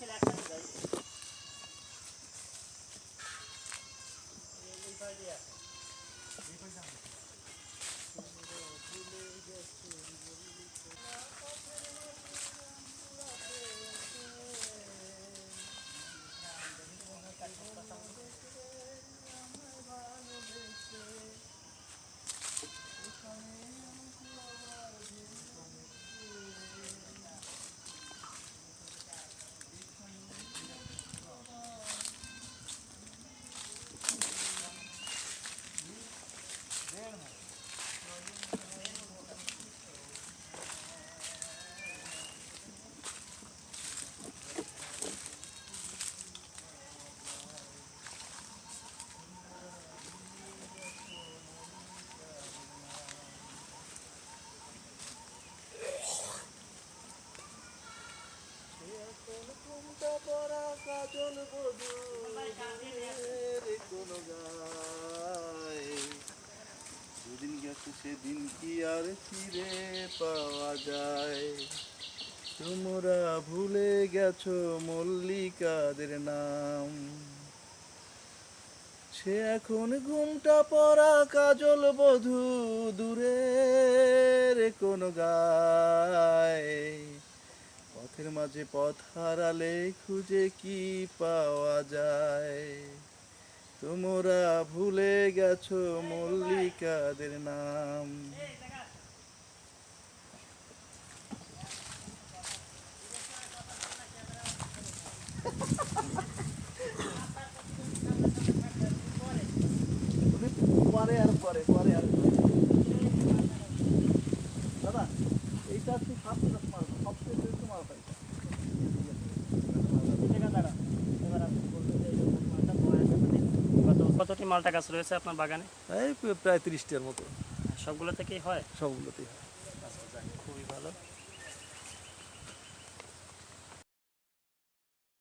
Yeah. দুদিন গেছে সেদিন কি আর ফিরে পাওয়া যায়। তোমরা ভুলে গেছো মল্লিকাদের নাম। সে এখন ঘুমটা পড়া কাজল বধু দূরের কোন গায়। পথের মাঝে পথ হারালে খুঁজে কি পাওয়া যায় তোমরা ভুলে গেছো মল্লিকাদের নাম পরে আর পরে। কতটি মালটা গাছ রয়েছে আপনার বাগানে? এই প্রায় তিরিশটার মতো। সবগুলো থেকেই হয়? সবগুলোতেই হয়। যাক, খুবই ভালো।